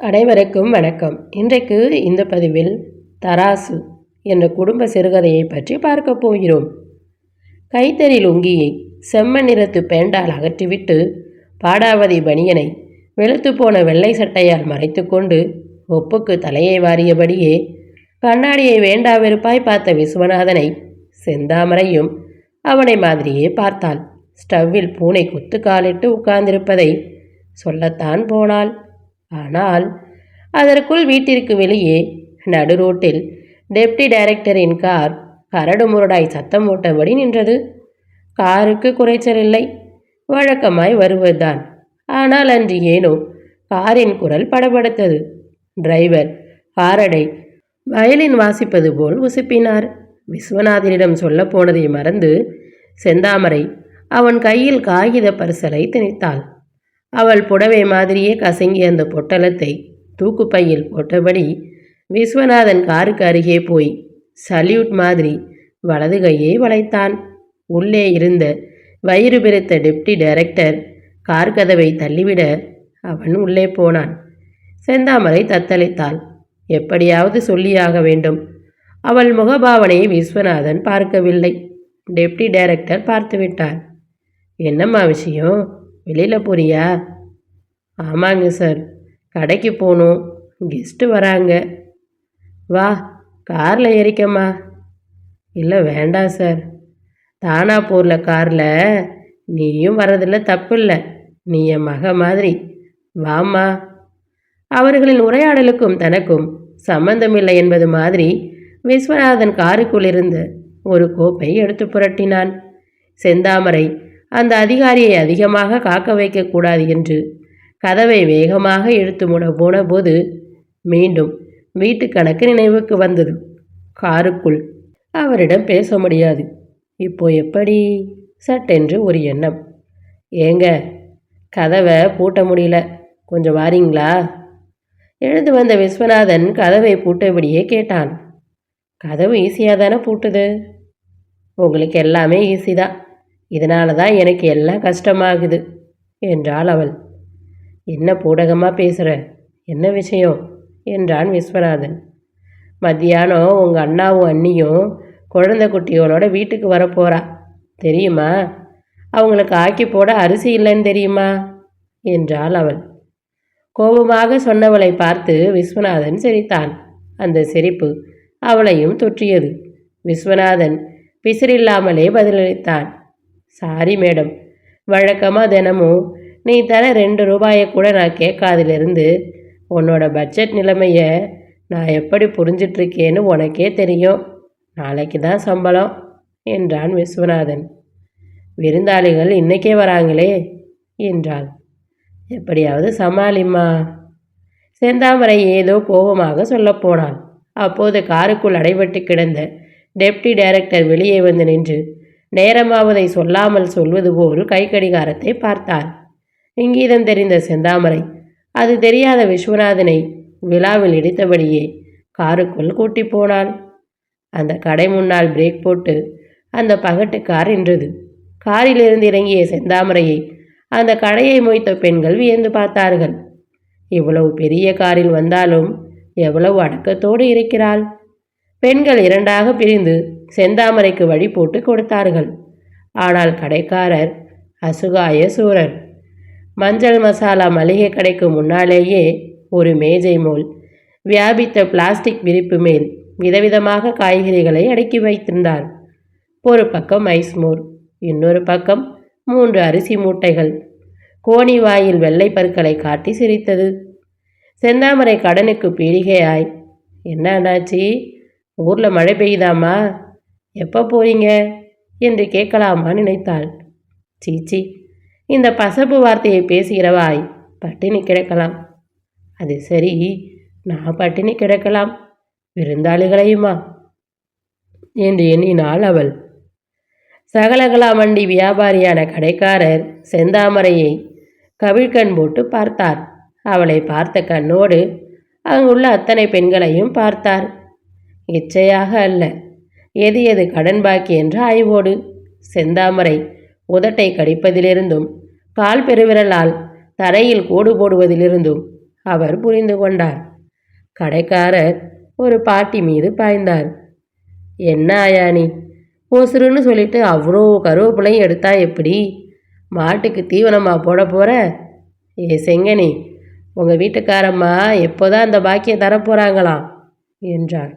அனைவருக்கும் வணக்கம். இன்றைக்கு இந்த பதிவில் தராசு என்ற குடும்ப சிறுகதையை பற்றி பார்க்க போகிறோம். கைத்தறி லுங்கியை செம்ம நிறத்து பேண்டால் அகற்றிவிட்டு பாடாவதி பனியனை வெளுத்து போன வெள்ளை சட்டையால் மறைத்துக்கொண்டு ஒப்புக்கு தலையை வாரியபடியே கண்ணாடியை வேண்டாவெறுப்பாய் பார்த்த விஸ்வநாதனை செந்தாமரையும் அவனை மாதிரியே பார்த்தாள். ஸ்டவ்வில் பூனை குத்து காலிட்டு உட்கார்ந்திருப்பதை சொல்லத்தான் போனாள். ஆனால் அதற்குள் வீட்டிற்கு வெளியே நடு ரோட்டில் டெப்டி டைரக்டரின் கார் கரடுமுரடாய் சத்தம் போட்டபடி நின்றது. காருக்கு குறைச்சல் இல்லை. வழக்கமாய் வருவதுதான். ஆனால் அன்று ஏனோ காரின் குரல் படபடுத்தது. டிரைவர் காரடை வயலின் வாசிப்பது போல் உசுப்பினார். விஸ்வநாதனிடம் சொல்ல போனதை மறந்து செந்தாமரை அவன் கையில் காகித பரிசலை திணித்தாள். அவள் புடவை மாதிரியே கசங்கிய அந்த பொட்டலத்தை தூக்குப்பையில் போட்டபடி விஸ்வநாதன் காருக்கு அருகே போய் சல்யூட் மாதிரி வலது கையை வளைத்தான். உள்ளே இருந்த வயிறு பிரித்த டெப்டி டைரக்டர் கார் கதவை தள்ளிவிட அவன் உள்ளே போனான். செந்தாமரை தத்தளித்தாள். எப்படியாவது சொல்லியாக வேண்டும். அவள் முகபாவனையை விஸ்வநாதன் பார்க்கவில்லை. டெப்டி டைரக்டர் பார்த்துவிட்டார். என்னம்மா விஷயம்? வெளியில் போறியா? ஆமாங்க சார் கடைக்கு போகணும். கெஸ்ட்டு வராங்க. வா காரில் ஏறிக்கம்மா. இல்லை வேண்டாம் சார் தானாப்பூரில் காரில். நீயும் வர்றதில்ல தப்பில்லை. நீ என் மக மாதிரி. வாம்மா. அவர்களின் உரையாடலுக்கும் தனக்கும் சம்பந்தமில்லை என்பது மாதிரி விஸ்வநாதன் காருக்குள்ளிருந்த ஒரு கோப்பை எடுத்து புரட்டினான். செந்தாமரை அந்த அதிகாரியை அதிகமாக காக்க வைக்கக்கூடாது என்று கதவை வேகமாக இழுத்து முட போன போது மீண்டும் வீட்டு கணக்கு நினைவுக்கு வந்தது. காருக்குள் அவரிடம் பேச முடியாது. இப்போ எப்படி? சட்டென்று ஒரு எண்ணம். ஏங்க கதவை பூட்ட முடியல. கொஞ்சம் வாரீங்களா? எழுந்து வந்த விஸ்வநாதன் கதவை பூட்டபடியே கேட்டான். கதவு ஈஸியாக தானே பூட்டுது? உங்களுக்கு எல்லாமே ஈஸி தான். இதனால தான் எனக்கு எல்லாம் கஷ்டமாகுது என்றாள் அவள். என்ன பூடகமாக பேசுகிற என்ன விஷயம்? என்றான் விஸ்வநாதன். மத்தியானம் உங்கள் அண்ணாவும் அண்ணியும் குழந்தை குட்டிகளோட வீட்டுக்கு வரப்போகிறா தெரியுமா? அவங்களுக்கு ஆக்கி போட அரிசி இல்லைன்னு தெரியுமா? என்றாள் அவள். கோபமாக சொன்னவளை பார்த்து விஸ்வநாதன் சிரித்தான். அந்த சிரிப்பு அவளையும் தொற்றியது. விஸ்வநாதன் பிசிறில்லாமலே பதிலளித்தான். Sorry madam. வழக்கமாக தினமும் நீ தர ரெண்டு ரூபாயை கூட நான் கேட்காதிலிருந்து உன்னோட பட்ஜெட் நிலைமையை நான் எப்படி புரிஞ்சிட்ருக்கேன்னு உனக்கே தெரியும். நாளைக்கு தான் சம்பளம் என்றான் விஸ்வநாதன். விருந்தாளிகள் இன்னைக்கே வராங்களே என்றாள். எப்படியாவது சமாளிம்மா செந்தாமரை ஏதோ கோபமாக சொல்லப்போனாள் அப்போது காருக்குள் அடைபட்டு கிடந்த டெப்டி டைரக்டர் வெளியே வந்து நின்று நேரமாவதை சொல்லாமல் சொல்வது போல் கைக்கடிகாரத்தை பார்த்தார் இங்கீதம் தெரிந்த செந்தாமரை அது தெரியாத விஸ்வநாதனை விழாவில் இடித்தபடியே காருக்குள் கூட்டி போனாள். அந்த கடை முன்னால் பிரேக் போட்டு அந்த பகட்டு கார் நின்றது. காரிலிருந்து இறங்கிய செந்தாமரையை அந்த கடையை மொய்த்த பெண்கள் வியந்து பார்த்தார்கள். இவ்வளவு பெரிய காரில் வந்தாலும் எவ்வளவு அடக்கத்தோடு இருக்கிறாள். பெண்கள் இரண்டாக பிரிந்து செந்தாமரைக்கு வழி போட்டு கொடுத்தார்கள். ஆனால் கடைக்காரர் அசுகாய சூரர். மஞ்சள் மசாலா மளிகை கடைக்கு முன்னாலேயே ஒரு மேஜை மோல் வியாபித்த பிளாஸ்டிக் விரிப்பு மேல் விதவிதமாக காய்கறிகளை அடுக்கி வைத்திருந்தார். ஒரு பக்கம் ஐஸ்மோர் இன்னொரு பக்கம் மூன்று அரிசி மூட்டைகள். கோணி வாயில் வெள்ளை பற்களை காட்டி சிரித்தது. செந்தாமரை கடனுக்கு பீடிகையாய் என்ன அண்ணாச்சி ஊரில் மழை பெய்யுதாமா? எப்போ போறீங்க? என்று கேட்கலாமா நினைத்தாள். சீச்சி இந்த பசப்பு வார்த்தையை பேசுகிறவாய் பட்டினி கிடக்கலாம். அது சரி நான் பட்டினி கிடக்கலாம். விருந்தாளிகளையுமா? என்று எண்ணினாள் அவள். சகலகலா மண்டி வியாபாரியான கடைக்காரர் செந்தாமரையை கவிழ்கண் போட்டு பார்த்தார். அவளை பார்த்த கண்ணோடு அங்குள்ள அத்தனை பெண்களையும் பார்த்தார். இச்சையாக அல்ல. எது எது கடன் பாக்கி என்ற ஆய்வோடு செந்தாமரை உதட்டை கடிப்பதிலிருந்தும் கால் பெருவிரலால் தரையில் கோடு போடுவதிலிருந்தும் அவர் புரிந்து கொண்டார். கடைக்காரர் ஒரு பாட்டி மீது பாய்ந்தார். என்ன ஆயானி பொசுருன்னு சொல்லிட்டு அவ்வளோ கருவேப்பிலையும் எடுத்தா எப்படி? மாட்டுக்கு தீவனமாக போட போகிற ஏ செங்கனி உங்கள் வீட்டுக்காரம்மா எப்போதான் அந்த பாக்கியம் தரப்போகிறாங்களாம் என்றார்.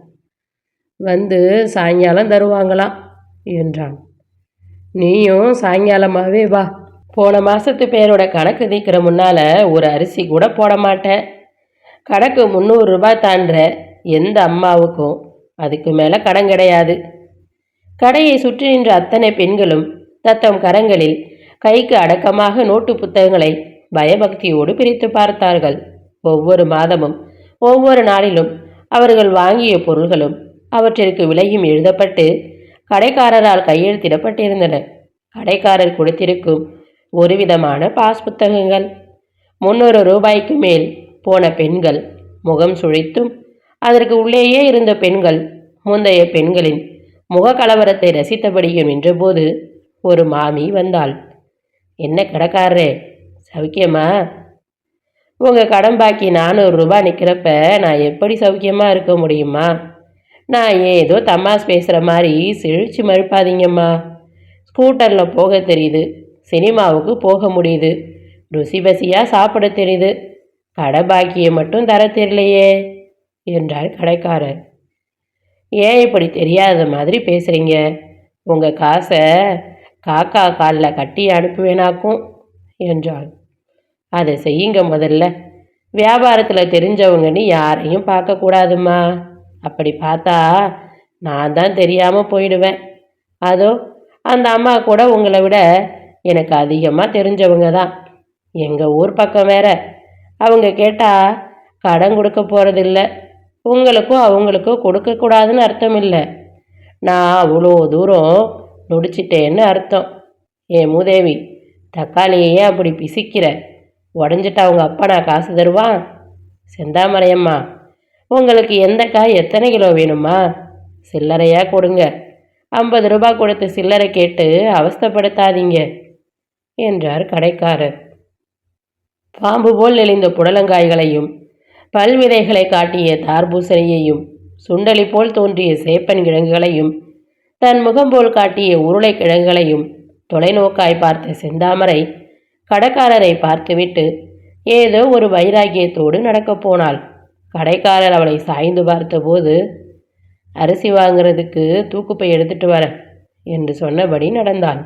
வந்து சாயங்காலம் தருவாங்களாம் என்றான். நீயும் சாயங்காலமாகவே வா. போன மாதத்து பேரோட கணக்கு தீக்கிற முன்னால் ஒரு அரிசி கூட போட மாட்டேன் கணக்கு முந்நூறு ரூபாய் தாண்டுற எந்த அம்மாவுக்கும் அதுக்கு மேலே கடன் கிடையாது. கடையை சுற்றி நின்ற அத்தனை பெண்களும் தத்தம் கரங்களில் கைக்கு அடக்கமாக நோட்டு புத்தகங்களை பயபக்தியோடு பிரித்து பார்த்தார்கள். ஒவ்வொரு மாதமும் ஒவ்வொரு நாளிலும் அவர்கள் வாங்கிய பொருள்களும் அவற்றிற்கு விலையும் எழுதப்பட்டு கடைக்காரரால் கையெழுத்திடப்பட்டிருந்தன. கடைக்காரர் கொடுத்திருக்கும் ஒரு விதமான பாஸ் புத்தகங்கள். முன்னூறு ரூபாய்க்கு மேல் போன பெண்கள் முகம் சுழித்தும் அதற்கு உள்ளேயே இருந்த பெண்கள் முந்தைய பெண்களின் முக கலவரத்தை ரசித்தபடியும் நின்றபோது ஒரு மாமி வந்தாள். என்ன கடைக்காரரே சௌக்கியமா? உங்கள் கடன் பாக்கி நானூறு ரூபாய் நிற்கிறப்ப நான் எப்படி சௌக்கியமாக இருக்க முடியுமா? நான் ஏதோ தமாஸ் பேசுகிற மாதிரி சிழிச்சு மறுப்பாதீங்கம்மா. ஸ்கூட்டரில் போக தெரியுது. சினிமாவுக்கு போக முடியுது. ருசி பசியாக சாப்பிட தெரியுது. கடை பாக்கியை மட்டும் தர தெரியலையே என்றார் கடைக்காரர். ஏன் இப்படி தெரியாத மாதிரி பேசுகிறீங்க உங்கள் காசை காக்கா காலில் கட்டி அனுப்புவேனாக்கும் என்றாள். அதை செய்யுங்க முதல்ல. வியாபாரத்தில் தெரிஞ்சவங்கன்னு யாரையும் பார்க்கக்கூடாதும்மா. அப்படி பார்த்தா நான் தான் தெரியாமல் போயிடுவேன். அதோ அந்த அம்மா கூட உங்களை விட எனக்கு அதிகமாக தெரிஞ்சவங்க தான். எங்கள் ஊர் பக்கம் வேற. அவங்க கேட்டால் கடன் கொடுக்க போகிறதில்ல உங்களுக்கும் அவங்களுக்கும் கொடுக்கக்கூடாதுன்னு அர்த்தம் இல்லை. நான் அவ்வளோ தூரம் நொடிச்சிட்டேன்னு அர்த்தம். ஏ மூதேவி தக்காளியே அப்படி பிசிக்கிற? உடஞ்சிட்டா அவங்க அப்பா நான் காசு தருவான்? செந்தாமரையம்மா உங்களுக்கு எந்த காய் எத்தனை கிலோ வேணுமா? சில்லறையாக கொடுங்க. ஐம்பது ரூபாய் கொடுத்து சில்லறை கேட்டு அவஸ்தப்படுத்தாதீங்க என்றார் கடைக்காரர். பாம்பு போல் நெளிந்த புடலங்காய்களையும் பல்விதைகளை காட்டிய தார்பூசணியையும் சுண்டலி போல் தோன்றிய சேப்பன் கிழங்குகளையும் தன் முகம் போல் காட்டிய உருளை கிழங்குகளையும் தொலைநோக்காய் பார்த்த செந்தாமரை கடைக்காரரை பார்த்துவிட்டு ஏதோ ஒரு வைராகியத்தோடு நடக்கப் போனாள். கடைக்காரர் அவளை சாய்ந்து பார்த்தபோது அரிசி வாங்குறதுக்கு தூக்குப்பை எடுத்துட்டு வர என்று சொன்னபடி நடந்தாள்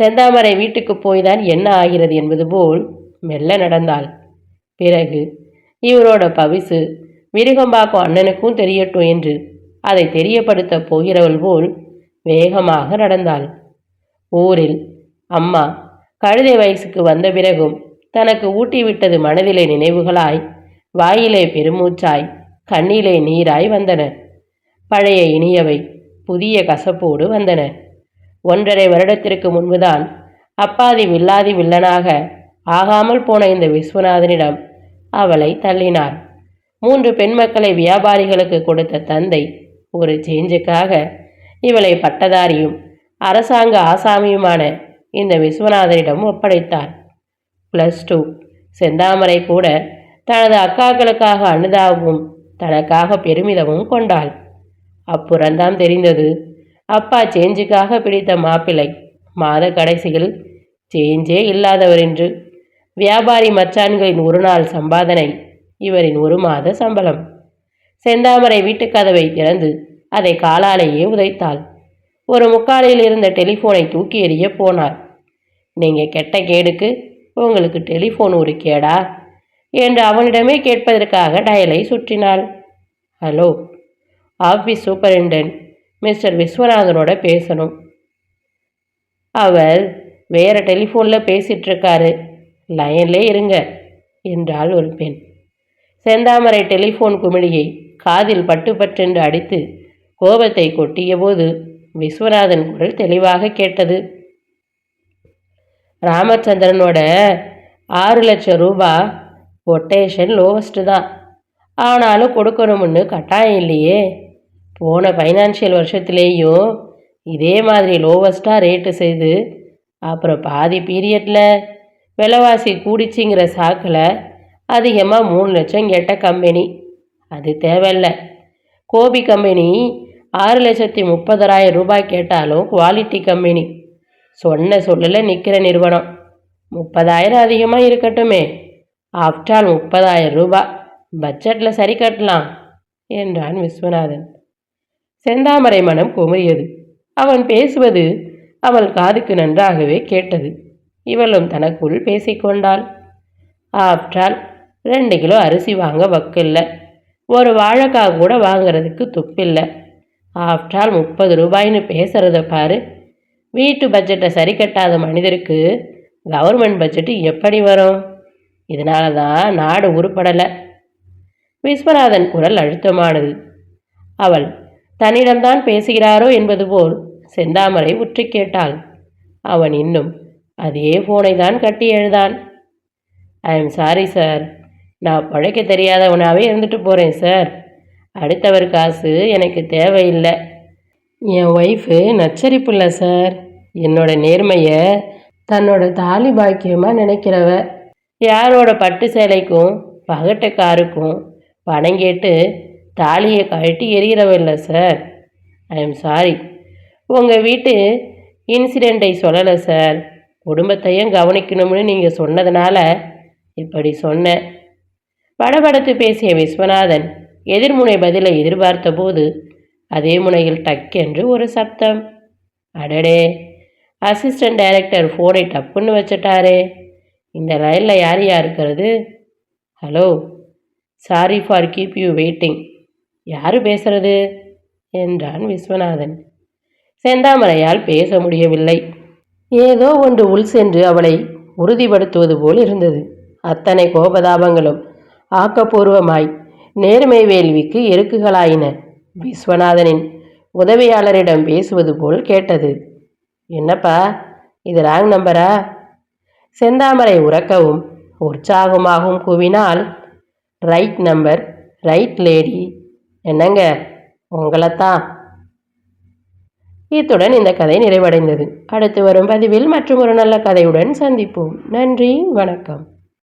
செந்தாமரை வீட்டுக்கு போய்தான் என்ன ஆகிறது? என்பது போல் மெல்ல நடந்தாள். பிறகு இவரோட பவிசு மிருகம்பாக்கும் அண்ணனுக்கும் தெரியட்டும் என்று அதை தெரியப்படுத்த போகிறவள் போல் வேகமாக நடந்தாள். ஊரில் அம்மா கழுதை வயசுக்கு வந்த பிறகும் தனக்கு ஊட்டிவிட்டது மனதிலே நினைவுகளாய் வாயிலே பெருமூச்சாய் கண்ணிலே நீராய் வந்தன. பழைய இனியவை புதிய கசப்போடு வந்தன. ஒன்றரை வருடத்திற்கு முன்புதான் அப்பாதி வில்லாதி வில்லனாக ஆகாமல் போன இந்த விஸ்வநாதனிடம் அவளை தள்ளினார். மூன்று பெண் மக்களை வியாபாரிகளுக்கு கொடுத்த தந்தை ஒரு சேஞ்சுக்காக இவளை பட்டதாரியும் அரசாங்க ஆசாமியுமான இந்த விஸ்வநாதனிடம் ஒப்படைத்தார். ப்ளஸ் டூ செந்தாமரை கூட தனது அக்காக்களுக்காக அனுதாபமும் தனக்காக பெருமிதமும் கொண்டாள். அப்புறம்தான் தெரிந்தது அப்பா சேஞ்சுக்காக பிடித்த மாப்பிள்ளை மாத கடைசியில் சேஞ்சே இல்லாதவர் என்று. வியாபாரி மச்சான்களின் ஒரு நாள் சம்பாதனை இவரின் ஒரு மாத சம்பளம். செந்தாமரை வீட்டுக்கதவை திறந்து அதை காலாலேயே உதைத்தாள். ஒரு முக்காலில் இருந்த டெலிஃபோனை தூக்கி எறிய போனார் நீங்கள் கெட்ட கேடுக்கு உங்களுக்கு டெலிஃபோன் ஒரு கேடா? என்று அவனிடமே கேட்பதற்காக டயலை சுற்றினாள். ஹலோ ஆஃபீஸ் சூப்பரிண்டென்ட் மிஸ்டர் விஸ்வநாதனோட பேசணும். அவர் வேற டெலிஃபோனில் பேசிகிட்ருக்காரு லைன்லே இருங்க என்றாள் ஒரு பெண். செந்தாமரை டெலிஃபோன் குமிழியை காதில் பட்டு பற்றென்று அடித்து கோபத்தை கொட்டியபோது விஸ்வநாதன் குரல் தெளிவாக கேட்டது. ராமச்சந்திரனோட ஆறு லட்சம் ரூபா கொட்டேஷன் லோவஸ்ட்டு தான். ஆனாலும் கொடுக்கணும்னு கட்டாயம் இல்லையே. போன ஃபைனான்ஷியல் வருஷத்துலேயும் இதே மாதிரி லோவஸ்ட்டாக ரேட்டு செய்து அப்புறம் பாதி பீரியடில் விலைவாசி கூடிச்சிங்கிற சாக்கில் அதிகமாக மூணு லட்சம் கேட்ட கம்பெனி அது தேவையில்ல. கோபி கம்பெனி ஆறு லட்சத்தி முப்பதாயிரம் ரூபாய் கேட்டாலும் குவாலிட்டி கம்பெனி சொன்ன சொல்லில் நிற்கிற நிறுவனம். முப்பதாயிரம் அதிகமாக இருக்கட்டுமே. ஆஃப்டால் முப்பதாயிரம் ரூபாய் பட்ஜெட்டில் சரி கட்டலாம் என்றான் விஸ்வநாதன். செந்தாமரை மனம் குமரியது அவன் பேசுவது அவள் காதுக்கு நன்றாகவே கேட்டது. இவளும் தனக்குள் பேசிக்கொண்டாள் ஆஃப்டால் ரெண்டு கிலோ அரிசி வாங்க வக்கில்லை. ஒரு வாழைக்காய் கூட வாங்குறதுக்கு துப்பில்லை. ஆஃப்டால் முப்பது ரூபாய்னு பேசுகிறத பாரு. வீட்டு பட்ஜெட்டை சரி கட்டாத மனிதருக்கு கவர்மெண்ட் பட்ஜெட்டு எப்படி வரும்? இதனால தான் நாடு உருப்படலை. விஸ்வநாதன் குரல் அழுத்தமானது. அவள் தன்னிடம்தான் பேசுகிறாரோ? என்பது போல் செந்தாமரை உற்று கேட்டாள். அவன் இன்னும் அதே ஃபோனை தான் கட்டி எழுதான். ஐ எம் சாரி சார் நான் பழைக்க தெரியாதவனாகவே இருந்துட்டு போகிறேன் சார் அடுத்தவர் காசு எனக்கு தேவையில்லை. என் ஒய்ஃபு இல்லை சார் என்னோட நேர்மையை தன்னோட தாலி பாக்கியமாக நினைக்கிறவ யாரோட பட்டு சேலைக்கும் பகட்டு காருக்கும் பணம் கேட்டு தாலியை கழட்டி எறிகிறவ சார். ஐ எம் சாரி உங்கள் வீட்டு இன்சிடெண்ட்டை சொல்லலை சார். குடும்பத்தையும் கவனிக்கணும்னு நீங்கள் சொன்னதுனால இப்படி சொன்னேன். படபடத்து பேசிய விஸ்வநாதன் எதிர்முனை பதிலை எதிர்பார்த்தபோது அதே முனையில் டக்கென்று ஒரு சப்தம். அடடே! அசிஸ்டன்ட் டைரக்டர் ஃபோனை டப்புன்னு வச்சுட்டாரே. இந்த ரயிலில் யார் யார் இருக்கிறது? Hello sorry for keep you waiting யார் பேசுறது? என்றான் விஸ்வநாதன். செந்தாமரையால் பேச முடியவில்லை. ஏதோ ஒன்று உள் சென்று அவளை உறுதிப்படுத்துவது போல் இருந்தது. அத்தனை கோபதாபங்களும் ஆக்கப்பூர்வமாய் நேர்மை வேள்விக்கு எருக்குகளாயின. விஸ்வநாதனின் உதவியாளரிடம் பேசுவது போல் கேட்டது. என்னப்பா இது ராங் நம்பரா? செந்தாமரை உறக்கவும் உற்சாகமாகவும் கூவினால் ரைட் நம்பர் ரைட் லேடி என்னங்க உங்களைத்தான் இத்துடன் இந்த கதை நிறைவடைந்தது. அடுத்து வரும் பதிவில் மற்றும் ஒரு நல்ல கதையுடன் சந்திப்போம். நன்றி வணக்கம்.